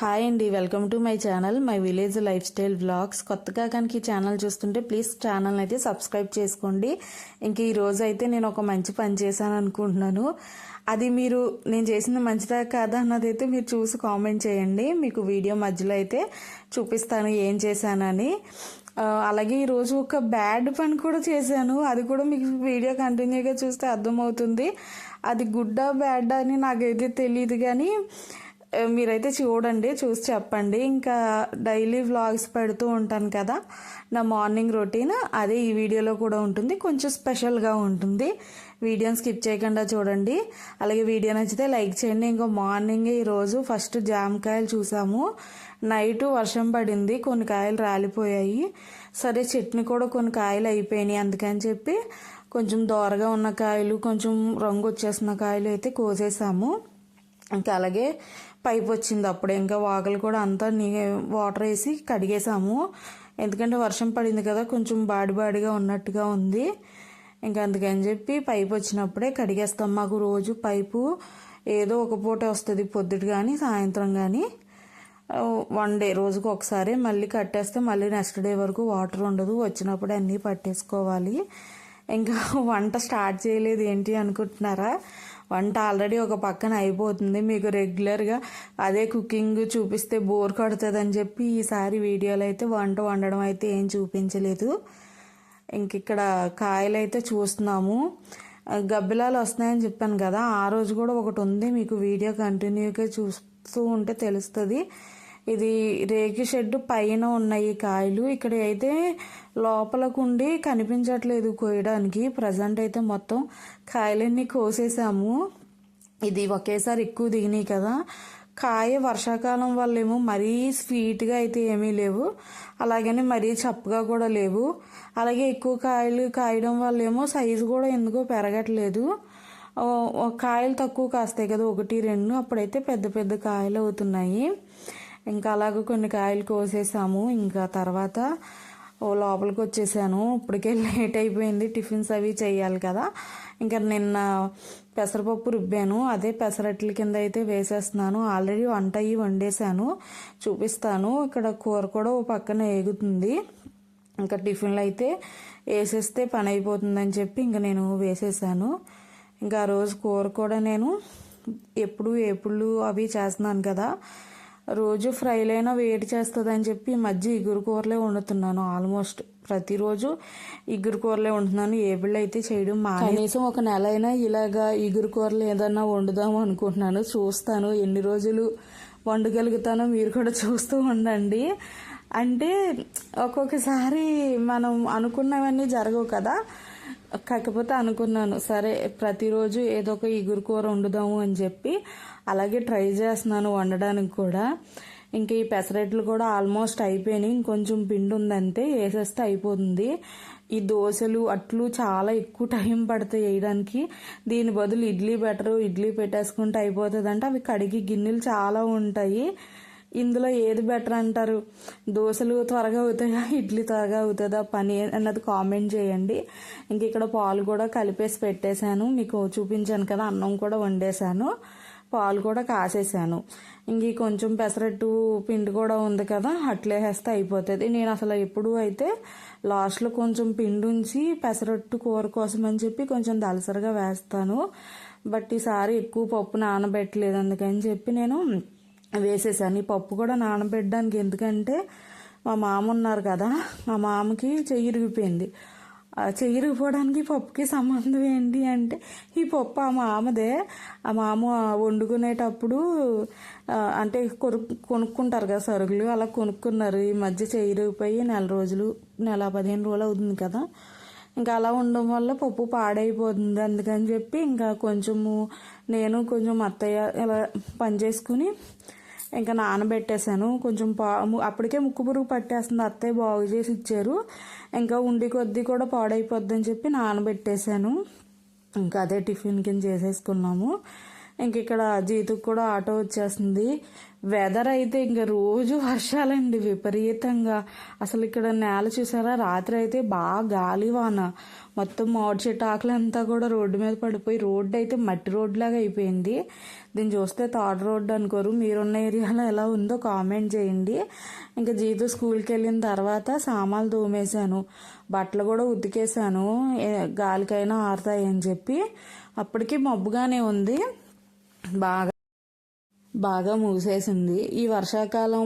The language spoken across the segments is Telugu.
హాయ్ అండి welcome to my channel my village lifestyle vlogs. కొత్తగా కనుక ఈ ఛానల్ చూస్తుంటే ప్లీజ్ ఛానల్ అయితే సబ్స్క్రైబ్ చేసుకోండి. ఇంక ఈరోజు అయితే నేను ఒక మంచి పని చేశాను అనుకుంటున్నాను. అది మీరు నేను చేసింది మంచిదా కాదా అన్నది అయితే మీరు చూసి కామెంట్ చేయండి. మీకు వీడియో మధ్యలో అయితే చూపిస్తాను ఏం చేశానని. అలాగే ఈరోజు ఒక బ్యాడ్ పని కూడా చేశాను. అది కూడా మీకు వీడియో కంటిన్యూగా చూస్తే అర్థమవుతుంది. అది గుడ్డా బ్యాడ్ అని నాకైతే తెలియదు కానీ మీరైతే చూడండి చూసి చెప్పండి. ఇంకా డైలీ వ్లాగ్స్ పెడుతూ ఉంటాను కదా నా మార్నింగ్ రొటీన్. అదే ఈ వీడియోలో కూడా ఉంటుంది కొంచెం స్పెషల్గా ఉంటుంది. వీడియోని స్కిప్ చేయకుండా చూడండి. అలాగే వీడియో నచ్చితే లైక్ చేయండి. ఇంకో మార్నింగ్ ఈరోజు ఫస్ట్ జామకాయలు చూసాము. నైట్ వర్షం పడింది కొన్ని కాయలు రాలిపోయాయి. సరే చట్నీ కూడా కొన్ని కాయలు అయిపోయినాయి అందుకని చెప్పి కొంచెం దోరగా ఉన్న కాయలు కొంచెం రంగు వచ్చేసిన కాయలు అయితే కోసేసాము. ఇంకా అలాగే పైప్ వచ్చింది అప్పుడే. ఇంకా వాకలు కూడా అంతా నీ వాటర్ వేసి కడిగేసాము. ఎందుకంటే వర్షం పడింది కదా కొంచెం బాడి బాడిగా ఉన్నట్టుగా ఉంది. ఇంకా అందుకని చెప్పి పైప్ వచ్చినప్పుడే కడిగేస్తాం. మాకు రోజు పైపు ఏదో ఒక పూట వస్తుంది పొద్దుట కానీ సాయంత్రం కానీ వన్ డే రోజుకు ఒకసారి మళ్ళీ కట్టేస్తే మళ్ళీ నెక్స్ట్ డే వరకు వాటర్ ఉండదు. వచ్చినప్పుడు అన్నీ పట్టేసుకోవాలి. ఇంకా వంట స్టార్ట్ చేయలేదు ఏంటి అనుకుంటున్నారా? వంట ఆల్రెడీ ఒక పక్కన అయిపోతుంది. మీకు రెగ్యులర్గా అదే కుకింగ్ చూపిస్తే బోర్ కొడుతుందని చెప్పి ఈసారి వీడియోలో అయితే వంట వండడం అయితే ఏం చూపించలేదు. ఇంక ఇక్కడ కాయలు అయితే చూస్తున్నాము. గబ్బిలాలు వస్తున్నాయని చెప్పాను కదా ఆ రోజు కూడా ఒకటి ఉంది. మీకు వీడియో కంటిన్యూగా చూస్తూ ఉంటే తెలుస్తుంది. ఇది రేగి షెడ్ పైన ఉన్నాయి కాయలు. ఇక్కడ అయితే లోపలకుండి కనిపించట్లేదు కోయడానికి. ప్రజెంట్ అయితే మొత్తం కాయలన్నీ కోసేసాము. ఇది ఒకేసారి ఎక్కువ దిగినాయి కదా. కాయ వర్షాకాలం వల్ల ఏమో మరీ స్వీట్గా అయితే ఏమీ లేవు. అలాగని మరీ చప్పగా కూడా లేవు. అలాగే ఎక్కువ కాయలు కాయడం వల్ల ఏమో సైజు కూడా ఎందుకో పెరగట్లేదు. కాయలు తక్కువ కాస్తాయి కదా ఒకటి రెండు. అప్పుడైతే పెద్ద పెద్ద కాయలు అవుతున్నాయి. ఇంకా అలాగ కొన్ని కాయలు కోసేసాము. ఇంకా తర్వాత ఓ లోపలికి వచ్చేసాను. ఇప్పటికే లేట్ అయిపోయింది. టిఫిన్స్ అవి చేయాలి కదా. ఇంకా నిన్న పెసరపప్పు రుబ్బాను. అదే పెసరట్ల కింద అయితే వేసేస్తున్నాను. ఆల్రెడీ వంట అయ్యి వండేసాను చూపిస్తాను. ఇక్కడ కూర కూడా ఓ పక్కన ఏగుతుంది. ఇంకా టిఫిన్లు అయితే వేసేస్తే పని అయిపోతుందని చెప్పి ఇంకా నేను వేసేసాను. ఇంకా ఆ రోజు కూర కూడా నేను ఎప్పుడు ఎప్పుడు అవి చేస్తున్నాను కదా. రోజు ఫ్రైలైనా వేడి చేస్తుంది అని చెప్పి ఈ మధ్య ఇగురు కూరలే వండుతున్నాను ఆల్మోస్ట్. ప్రతిరోజు ఇగురు కూరలే వండుతున్నాను ఏబిళ్ళు అయితే చేయడం మా కనీసం ఒక నెల అయినా ఇలాగా ఇగురు కూరలు ఏదన్నా వండుదాం అనుకుంటున్నాను. చూస్తాను ఎన్ని రోజులు వండగలుగుతానో మీరు కూడా చూస్తూ ఉండండి. అంటే ఒక్కొక్కసారి మనం అనుకున్నవన్నీ జరగవు కదా. కాకపోతే అనుకున్నాను సరే ప్రతిరోజు ఏదో ఒక ఇగురు కూర వండుదాము అని చెప్పి అలాగే ట్రై చేస్తున్నాను వండడానికి కూడా. ఇంకా ఈ పెసరట్లు కూడా ఆల్మోస్ట్ అయిపోయినాయి. ఇంకొంచెం పిండి ఉందంటే వేసేస్తే అయిపోతుంది. ఈ దోశలు అట్లు చాలా ఎక్కువ టైం పడతాయి వేయడానికి. దీని బదులు ఇడ్లీ బెటరు ఇడ్లీ పెట్టేసుకుంటే అయిపోతుంది అంటే అవి కడిగి గిన్నెలు చాలా ఉంటాయి. ఇందులో ఏది బెటర్ అంటారు? దోశలు త్వరగా అవుతాయా? ఇడ్లీ త్వరగా అవుతుందా? పని అన్నది కామెంట్ చేయండి. ఇంక ఇక్కడ పాలు కూడా కలిపేసి పెట్టేశాను. మీకు చూపించాను కదా అన్నం కూడా వండేశాను. పాలు కూడా కాసేసాను. ఇంక కొంచెం పెసరట్టు పిండి కూడా ఉంది కదా అట్లేసేస్తే అయిపోతుంది. నేను అసలు ఎప్పుడు అయితే లాస్ట్లో కొంచెం పిండి ఉంచి పెసరట్టు కూర కోసం అని చెప్పి కొంచెం దలసరిగా వేస్తాను. బట్ ఈసారి ఎక్కువ పప్పు నానబెట్టలేదు. అందుకని చెప్పి నేను వేసేసాను. ఈ పప్పు కూడా నానబెట్టడానికి ఎందుకంటే మా మామ ఉన్నారు కదా మా మామకి చెయ్యి ఇరిగిపోయింది. ఆ పప్పుకి సంబంధం ఏంటి అంటే ఈ పప్పు ఆ మామదే. ఆ మామ వండుకునేటప్పుడు అంటే కొను కొనుక్కుంటారు కదా సరుకులు అలా కొనుక్కున్నారు. ఈ మధ్య చెయ్యి నెల రోజులు నెల పదిహేను రోజులు అవుతుంది కదా. ఇంకా అలా ఉండడం వల్ల పప్పు పాడైపోతుంది. అందుకని చెప్పి ఇంకా కొంచెము నేను కొంచెం అత్తయ్య ఇలా పని చేసుకుని ఇంకా నానబెట్టేశాను. కొంచెం పా ము- అప్పటికే ముక్కు పురుగు పట్టేస్తుంది. అత్తయ్య బాగు చేసి ఇచ్చారు. ఇంకా ఉండి కొద్దీ కూడా పాడైపోద్దని చెప్పి నానబెట్టేశాను. ఇంకా అదే టిఫిన్ కింద చేసేసుకున్నాము. ఇంక ఇక్కడ జీతుకు కూడా ఆటో వచ్చేస్తుంది. వెదర్ అయితే ఇంక రోజు వర్షాలండి విపరీతంగా. అసలు ఇక్కడ నేల చూసారా? రాత్రి అయితే బాగా గాలి వాన. మొత్తం మామిడి చెట్టు ఆకులంతా కూడా రోడ్డు మీద పడిపోయి రోడ్డు అయితే మట్టి రోడ్లాగా అయిపోయింది. దీన్ని చూస్తే థర్డ్ రోడ్డు అనుకోరు. మీరున్న ఏరియాలో ఎలా ఉందో కామెంట్ చేయండి. ఇంకా జీతు స్కూల్కి వెళ్ళిన తర్వాత సామాన్లు తోమేశాను. బట్టలు కూడా ఉతికేసాను గాలికైనా ఆరుతాయని చెప్పి. అప్పటికి మబ్బుగానే ఉంది. బాగా బాగా మూసేసింది. ఈ వర్షాకాలం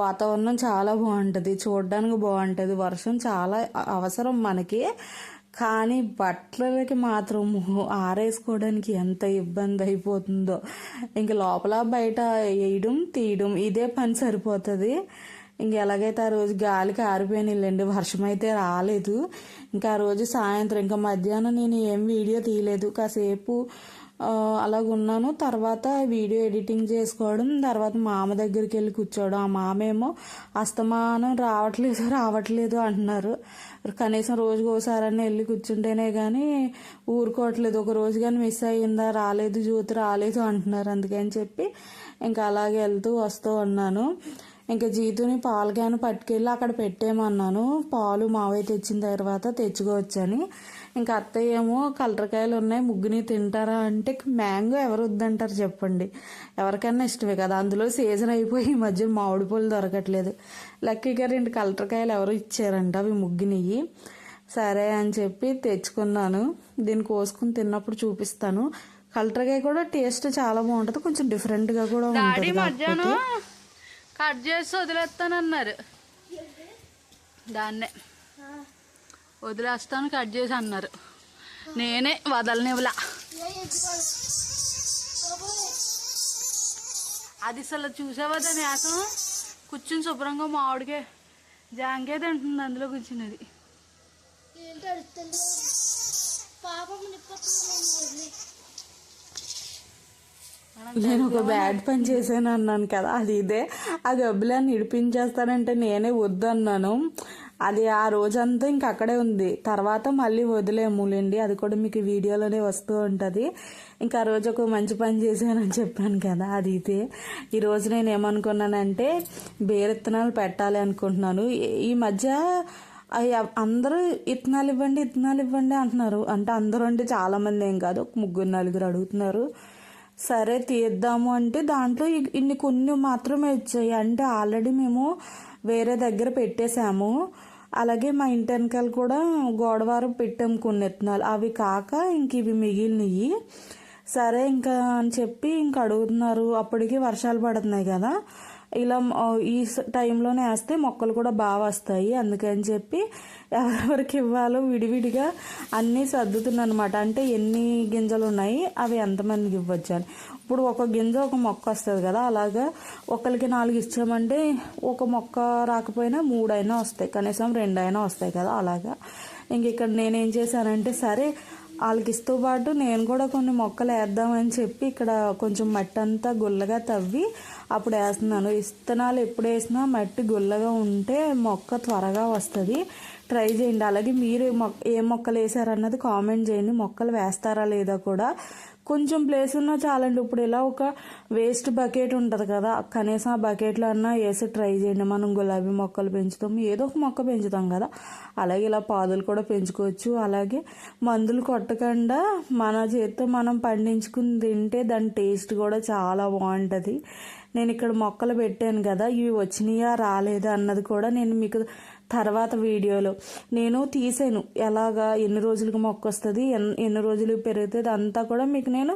వాతావరణం చాలా బాగుంటుంది. చూడడానికి బాగుంటుంది. వర్షం చాలా అవసరం మనకి. కానీ బట్టలకి మాత్రం ఆరేసుకోవడానికి ఎంత ఇబ్బంది అయిపోతుందో. ఇంక లోపల బయట వేయడం తీయడం ఇదే పని సరిపోతుంది. ఇంక ఎలాగైతే ఆ రోజు గాలికి ఆరిపోయినాయిలేండి వర్షం అయితే రాలేదు. ఇంకా ఆ రోజు సాయంత్రం ఇంకా మధ్యాహ్నం నేను ఏం వీడియో తీయలేదు. కాసేపు అలాగ ఉన్నాను తర్వాత వీడియో ఎడిటింగ్ చేసుకోవడం తర్వాత మామ దగ్గరికి వెళ్ళి కూర్చోవడం. ఆ మామ ఏమో అస్తమానం రావట్లేదు రావట్లేదు అంటున్నారు. కనీసం రోజుకి ఒకసారన్నా వెళ్ళి కూర్చుంటేనే కానీ ఊరుకోవట్లేదు. ఒక రోజు కానీ మిస్ అయ్యిందా రాలేదు జ్యోతి రాలేదు అంటున్నారు. అందుకని చెప్పి ఇంకా అలాగే వెళ్తూ వస్తూ ఉన్నాను. ఇంకా జీతుని పాలు క్యాన్ పట్టుకెళ్ళి అక్కడ పెట్టేయమన్నాను. పాలు మావయ్య తెచ్చిన తర్వాత తెచ్చుకోవచ్చని. ఇంకా అత్తయ్య ఏమో కలరకాయలు ఉన్నాయి ముగ్గుని తింటారా అంటే మ్యాంగో ఎవరు వద్దంటారు చెప్పండి. ఎవరికైనా ఇష్టమే కదా. అందులో సీజన్ అయిపోయి ఈ మధ్య మామిడి పళ్ళు దొరకట్లేదు. లక్కీగా రెండు కలరకాయలు ఎవరు ఇచ్చారంట అవి ముగ్గునియ్యి సరే అని చెప్పి తెచ్చుకున్నాను. దీన్ని కోసుకుని తిన్నప్పుడు చూపిస్తాను. కలరకాయ కూడా టేస్ట్ చాలా బాగుంటుంది. కొంచెం డిఫరెంట్గా కూడా ఉంటుంది కట్ చేసి వదిలేస్తానన్నారు. దాన్నే. వదిలేస్తాను కట్ చేసి అన్నారు. నేనే వదలనివ్వలా. అది అసలు చూసావా దాని యాసం కూర్చుని శుభ్రంగా మామిడికే జాంకే తింటుంది అందులో కూర్చున్నది. ఏంటి అడుగుతుంది పాపం నేను ఒక బ్యాడ్ పని చేశాను అన్నాను కదా అది ఇదే. ఆ గబ్బులని ఇడిపించేస్తానంటే నేనే వద్దు అన్నాను అది ఆ రోజంతా ఇంక అక్కడే ఉంది. తర్వాత మళ్ళీ వదిలేములేండి అది కూడా మీకు వీడియోలోనే వస్తూ ఉంటుంది. ఇంకా ఆ రోజు ఒక మంచి పని చేశానని చెప్పాను కదా అది ఇదే. ఈరోజు నేను ఏమనుకున్నానంటే బేరెత్తనాలు పెట్టాలి అనుకుంటున్నాను. ఈ- మధ్య అందరూ ఇత్తనాలు ఇవ్వండి ఇత్తనాలు ఇవ్వండి అంటున్నారు. అంటే అందరూ అంటే చాలామంది ఏం కాదు ఒక ముగ్గురు నలుగురు అడుగుతున్నారు. సరే తీద్దాము అంటే దాంట్లో ఇన్ని కొన్ని మాత్రమే వచ్చాయి అంటే ఆల్రెడీ మేము వేరే దగ్గర పెట్టేశాము. అలాగే మా ఇంటి వెనకాల కూడా గోడవారం పెట్టాము కొన్ని ఎత్తనాలు అవి కాక ఇంక ఇవి మిగిలినవి సరే ఇంకా అని చెప్పి ఇంక అడుగుతున్నారు. అప్పటికి వర్షాలు పడుతున్నాయి కదా. ఇలా ఈ స- టైంలోనే వేస్తే మొక్కలు కూడా బాగా వస్తాయి. అందుకని చెప్పి ఎవరెవరికి ఇవ్వాలో విడివిడిగా అన్నీ సర్దుతున్నాను అనమాట అంటే ఎన్ని గింజలు ఉన్నాయి అవి ఎంతమందికి ఇవ్వచ్చు అని. ఇప్పుడు ఒక గింజ ఒక మొక్క వస్తుంది కదా అలాగా ఒకరికి నాలుగు ఇచ్చామంటే ఒక మొక్క రాకపోయినా మూడైనా వస్తాయి. కనీసం రెండైనా వస్తాయి కదా అలాగా. ఇంక ఇక్కడ నేనేం చేశానంటే సరే వాళ్ళకి ఇస్తూ పాటు నేను కూడా కొన్ని మొక్కలు వేద్దామని చెప్పి ఇక్కడ కొంచెం మట్టి అంతా గుల్లగా తవ్వి అప్పుడు వేస్తున్నాను. విత్తనాలు ఎప్పుడు వేసినా మట్టి గుల్లగా ఉంటే మొక్క త్వరగా వస్తుంది. ట్రై చేయండి. అలాగే మీరు మొక్క ఏ మొక్కలు వేసారన్నది కామెంట్ చేయండి. మొక్కలు వేస్తారా లేదా కూడా కొంచెం ప్లేస్ ఉన్నా చాలండి. ఇప్పుడు ఇలా ఒక వేస్ట్ బకెట్ ఉంటుంది కదా కనీసం ఆ బకెట్లో అన్నా వేసి ట్రై చేయండి. మనం గులాబీ మొక్కలు పెంచుతాం ఏదో ఒక మొక్క పెంచుతాం కదా. అలాగే ఇలా పాదులు కూడా పెంచుకోవచ్చు. అలాగే మందులు కొట్టకుండా మన చేతితో మనం పండించుకుని తింటే దాని టేస్ట్ కూడా చాలా బాగుంటుంది. నేను ఇక్కడ మొక్కలు పెట్టాను కదా ఇవి వచ్చినాయా రాలేదా అన్నది కూడా నేను మీకు తర్వాత వీడియోలో. నేను తీసాను. ఎలాగా ఎన్ని రోజులకు మొక్క వస్తుంది ఎన్ని రోజులు పెరుగుతుంది అంతా కూడా మీకు నేను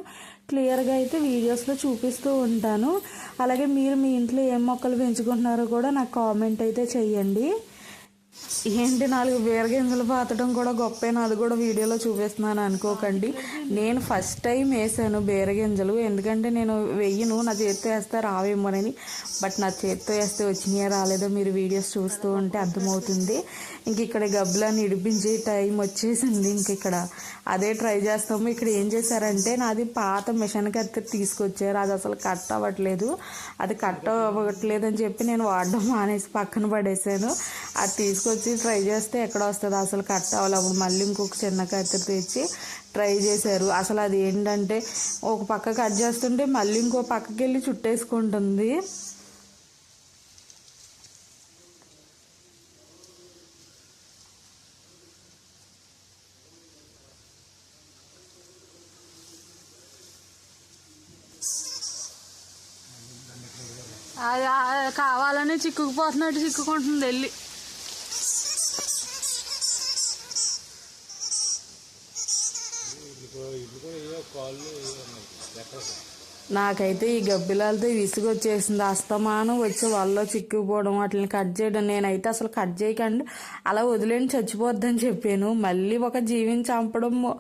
క్లియర్గా అయితే వీడియోస్లో చూపిస్తూ ఉంటాను. అలాగే మీరు మీ ఇంట్లో ఏం మొక్కలు పెంచుకుంటున్నారో కూడా నాకు కామెంట్ అయితే చెయ్యండి ఏంటి నాలుగు బీరగింజలు పాతడం కూడా గొప్పేనా అది కూడా వీడియోలో చూపిస్తున్నాను అనుకోకండి. నేను ఫస్ట్ టైం వేసాను బీరగింజలు. ఎందుకంటే నేను వెయ్యను నా చేతితో వేస్తే రావేమోనని. బట్ నా చేతితో వేస్తే వచ్చినాయో రాలేదో మీరు వీడియోస్ చూస్తూ ఉంటే అర్థమవుతుంది. ఇంక ఇక్కడ గబ్బులని ఇడిపించే టైం వచ్చేసింది ఇంక ఇక్కడ. అదే ట్రై చేస్తాము. ఇక్కడ ఏం చేశారంటే నాది పాత మిషన్ కత్తి తీసుకొచ్చారు. అది అసలు కట్ అవ్వట్లేదు. అది కట్ అవ్వట్లేదు అని చెప్పి నేను వాడడం మానేసి పక్కన పడేసాను. అది తీసుకొచ్చి ట్రై చేస్తే ఎక్కడ వస్తుంది అసలు కట్ అవ్వాలి. మళ్ళీ ఇంకొక చిన్న కత్తి తెచ్చి ట్రై చేశారు. అసలు అది ఏంటంటే ఒక పక్క కట్ చేస్తుంటే మళ్ళీ ఇంకో పక్కకి వెళ్ళి చుట్టేసుకుంటుంది అది ఆ- కావాలని చిక్కుకుపోతున్నట్టు చిక్కుకుంటుంది వెళ్ళి. నాకైతే ఈ గబ్బిలాలతో విసుగు వచ్చేసింది అస్తమానం వచ్చి వాళ్ళలో చిక్కుపోవడం వాటిని కట్ చేయడం. నేనైతే అసలు కట్ చేయకండి. అలా వదిలేని చచ్చిపోద్దని చెప్పాను. మళ్ళీ ఒక జీవిని చంపడం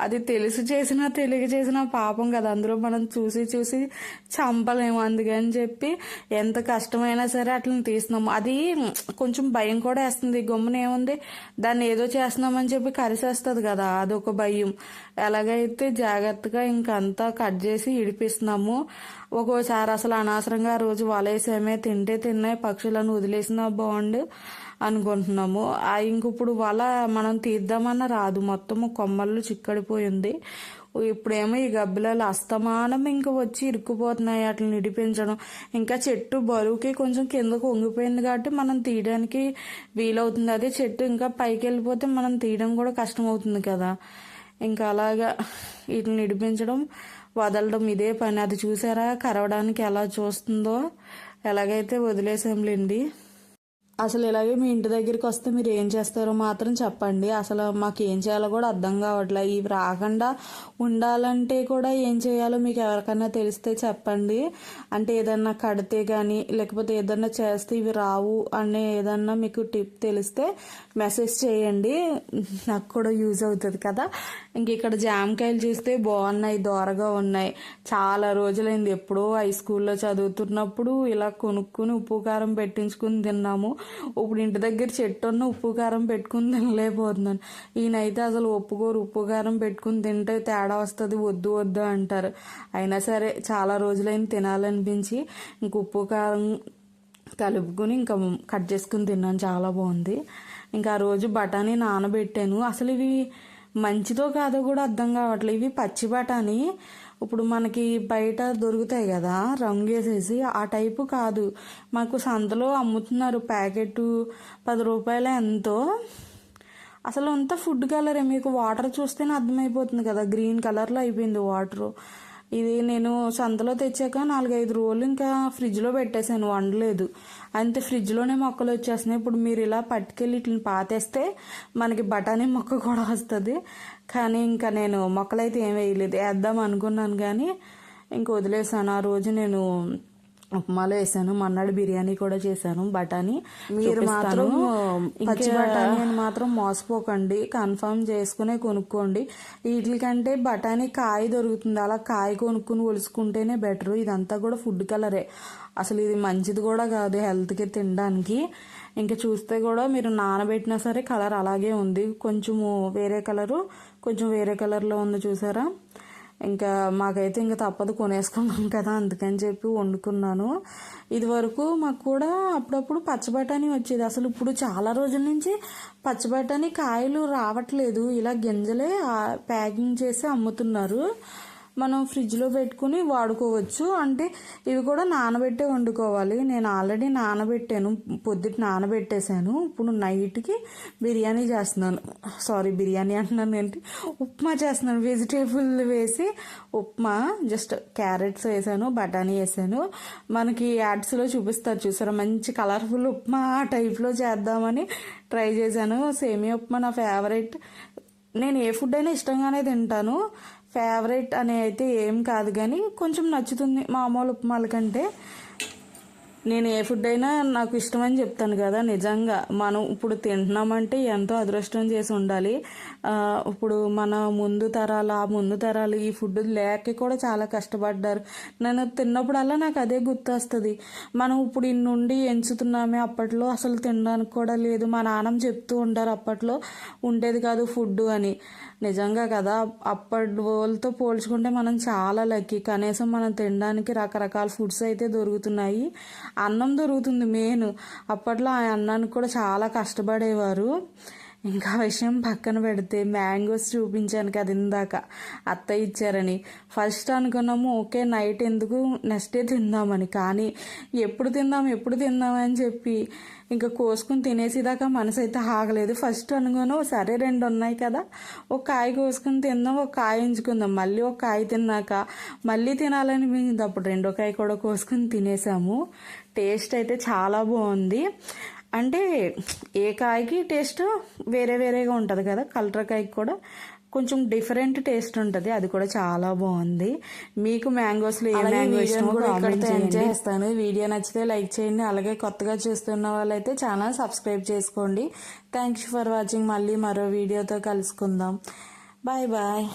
అది తెలిసి చేసినా తెలియ చేసినా పాపం కదా. అందులో మనం చూసి చూసి చంపలేము అందుకని చెప్పి ఎంత కష్టమైనా సరే అట్లని తీస్తున్నాము అది కొంచెం భయం కూడా వేస్తుంది. గమ్మున ఏముంది? దాన్ని ఏదో చేస్తున్నామని చెప్పి కరిసేస్తుంది కదా. అదొక భయం. ఎలాగైతే జాగ్రత్తగా ఇంకంతా కట్ చేసి ఇడిపిస్తున్నాము. ఒక్కోసారి అసలు అనవసరంగా ఆ రోజు వలేసామే తింటే తిన్నాయి పక్షులను వదిలేసినా బాగుండు. అనుకుంటున్నాము. ఆ ఇప్పుడు వల మనం తీద్దామన్న రాదు. మొత్తము కొమ్మల్లో చిక్కడిపోయింది ఇప్పుడేమో ఈ గబ్బిలాలు అస్తమానం ఇంకా వచ్చి ఇరుక్కుపోతున్నాయి. అట్లా నిడిపించడం. ఇంకా చెట్టు బరువుకి కొంచెం కిందకు వంగిపోయింది కాబట్టి మనం తీయడానికి వీలవుతుంది. అదే చెట్టు ఇంకా పైకి వెళ్ళిపోతే మనం తీయడం కూడా కష్టం అవుతుంది కదా. ఇంకా అలాగా వీటిని నిడిపించడం వదలడం ఇదే పని. అది చూసారా? కరవడానికి ఎలా చూస్తుందో? ఎలాగైతే వదిలేసాంలేండి. అసలు ఇలాగే మీ ఇంటి దగ్గరికి వస్తే మీరు ఏం చేస్తారో మాత్రం చెప్పండి. అసలు మాకు ఏం చేయాలో కూడా అర్థం కావట్లే. ఇవి రాకుండా ఉండాలంటే కూడా ఏం చేయాలో మీకు ఎవరికైనా తెలిస్తే చెప్పండి. అంటే ఏదన్నా కడితే కానీ లేకపోతే ఏదన్నా చేస్తే ఇవి రావు అనే ఏదన్నా మీకు టిప్ తెలిస్తే మెసేజ్ చేయండి. నాకు కూడా యూజ్ అవుతుంది కదా. ఇంక ఇక్కడ జామకాయలు చూస్తే బాగున్నాయి దోరగా ఉన్నాయి. చాలా రోజులైంది. ఎప్పుడో హై స్కూల్లో చదువుతున్నప్పుడు ఇలా కొనుక్కుని ఉప్పు కారం పెట్టించుకుని తిన్నాము. ఇప్పుడు ఇంటి దగ్గర చెట్టు ఉన్న ఉప్పు కారం పెట్టుకుని తినలేకపోతున్నాను. ఈయనైతే అసలు ఒప్పుకోరు. ఉప్పు కారం పెట్టుకుని తింటే తేడా వస్తుంది వద్దు వద్దు అంటారు. అయినా సరే చాలా రోజులైన తినాలనిపించి ఇంక ఉప్పు కారం కలుపుకుని ఇంకా కట్ చేసుకుని తిన్నాను. చాలా బాగుంది. ఇంకా ఆ రోజు బఠానీ నానబెట్టాను. అసలు ఇవి మంచిదో కాదో కూడా అర్థం కావట్లేదు. ఇవి పచ్చి బఠానీ. ఇప్పుడు మనకి బయట దొరుకుతాయి కదా రంగు వేసేసి ఆ టైపు కాదు. మాకు సంతలో అమ్ముతున్నారు ప్యాకెట్ పది రూపాయల ఎంతో. అసలు అంతా ఫుడ్ కలరే. మీకు వాటర్ చూస్తేనే అర్థమైపోతుంది కదా. గ్రీన్ కలర్లో అయిపోయింది వాటరు. ఇది నేను సంతలో తెచ్చాక నాలుగైదు రోజులు ఇంకా ఫ్రిడ్జ్లో పెట్టేశాను వండలేదు. అంతే ఫ్రిడ్జ్లోనే మొక్కలు వచ్చేస్తున్నాయి. ఇప్పుడు మీరు ఇలా పట్టుకెళ్ళి ఇట్లని పాతేస్తే మనకి బఠానీ మొక్క కూడా వస్తుంది. కానీ ఇంకా నేను మొక్కలైతే ఏం వేయలేదు. వేద్దాం అనుకున్నాను కానీ ఇంక వదిలేసాను ఆ రోజు నేను ఉప్మాలో వేసాను. మన్నాడు బిర్యానీ కూడా చేశాను బఠానీ. మీరు మాత్రం పచ్చి బఠానీ అని మాత్రం మోసపోకండి. కన్ఫర్మ్ చేసుకునే కొనుక్కోండి. వీటికంటే బఠానీ కాయ దొరుకుతుంది. అలా కాయ కొనుక్కుని ఒలుసుకుంటేనే బెటర్. ఇదంతా కూడా ఫుడ్ కలరే. అసలు ఇది మంచిది కూడా కాదు హెల్త్కి తినడానికి. ఇంకా చూస్తే కూడా మీరు నానబెట్టినా సరే కలర్ అలాగే ఉంది. కొంచెము వేరే కలరు కొంచెం వేరే కలర్లో ఉంది చూసారా? ఇంకా మాకైతే ఇంకా తప్పదు కొనేసుకున్నాం కదా అందుకని చెప్పి వండుకున్నాను. ఇది వరకు మాకు కూడా అప్పుడప్పుడు పచ్చబటాని వచ్చేది. అసలు ఇప్పుడు చాలా రోజుల నుంచి పచ్చబటాని కాయలు రావట్లేదు. ఇలా గింజలే ప్యాకింగ్ చేసి అమ్ముతున్నారు. మనం ఫ్రిడ్జ్లో పెట్టుకుని వాడుకోవచ్చు. అంటే ఇవి కూడా నానబెట్టే వండుకోవాలి. నేను ఆల్రెడీ నానబెట్టాను. పొద్దుట నానబెట్టేశాను. ఇప్పుడు నైట్కి బిర్యానీ చేస్తున్నాను. సారీ బిర్యానీ అంటున్నాను ఏంటి? ఉప్మా చేస్తున్నాను. వెజిటేబుల్ వేసి ఉప్మా జస్ట్ క్యారెట్స్ వేసాను బఠానీ వేసాను. మనకి యాడ్స్లో చూపిస్తారు చూసారా? మంచి కలర్ఫుల్ ఉప్మా ఆ టైప్లో చేద్దామని ట్రై చేశాను. సేమియా ఉప్మా నా ఫేవరెట్ నేను ఏ ఫుడ్ అయినా ఇష్టంగానే తింటాను. ఫేవరెట్ అని అయితే ఏం కాదు కానీ కొంచెం నచ్చుతుంది మామూలు ఉప్మాల కంటే. నేను ఏ ఫుడ్ అయినా నాకు ఇష్టమని చెప్తాను కదా నిజంగా. మనం ఇప్పుడు తింటున్నామంటే ఎంతో అదృష్టం చేసి ఉండాలి. ఇప్పుడు మన ముందు తరాలు ఆ ముందు తరాలు ఈ ఫుడ్ లేక కూడా చాలా కష్టపడ్డారు. నేను తిన్నప్పుడల్లా నాకు అదే గుర్తొస్తుంది. మనం ఇప్పుడు ఇన్నుండి ఎంచుతున్నామే అప్పట్లో అసలు తినడానికి కూడా లేదు. మా నాన్నమ్మ చెప్తూ ఉంటారు అప్పట్లో ఉండేది కాదు ఫుడ్ అని. నిజంగా కదా అప్పటి వాళ్ళతో పోల్చుకుంటే మనం చాలా లక్కీ కనీసం మనం తినడానికి రకరకాల ఫుడ్స్ అయితే దొరుకుతున్నాయి. అన్నం దొరుకుతుంది మెయిన్ అప్పట్లో ఆ అన్నానికి కూడా చాలా కష్టపడేవారు. ఇంకా విషయం పక్కన పెడితే మ్యాంగోస్ చూపించాను కదా ఇందాక. అత్త ఇచ్చారని. ఫస్ట్ అనుకున్నాము ఓకే నైట్ ఎందుకు? నెక్స్ట్ డే తిందామని. కానీ ఎప్పుడు తిందాం? ఎప్పుడు తిందామని చెప్పి ఇంకా కోసుకుని తినేసేదాకా మనసు అయితే ఆగలేదు. ఫస్ట్ అనుకోను సరే రెండు ఉన్నాయి కదా ఒక కాయ కోసుకుని తిందాం ఒక కాయ ఉంచుకుందాం. మళ్ళీ ఒక కాయ తిన్నాక మళ్ళీ తినాలనిపించింది అప్పుడు రెండో కాయ కూడా కోసుకుని తినేసాము. టేస్ట్ అయితే చాలా బాగుంది. అంటే ఏ కాయకి టేస్ట్ వేరే వేరేగా ఉంటుంది కదా కలరకాయకి కూడా. కొంచెం డిఫరెంట్ టేస్ట్ ఉంటుంది. అది కూడా చాలా బాగుంది. మీకు మ్యాంగోస్లో ఏ మ్యాంగో ఇష్టమో కామెంట్ చేస్తాను. వీడియో నచ్చితే లైక్ చేయండి. అలాగే కొత్తగా చూస్తున్న వాళ్ళైతే ఛానల్ సబ్స్క్రైబ్ చేసుకోండి. థ్యాంక్ యూ ఫర్ వాచింగ్ మళ్ళీ మరో వీడియోతో కలుసుకుందాం. Bye bye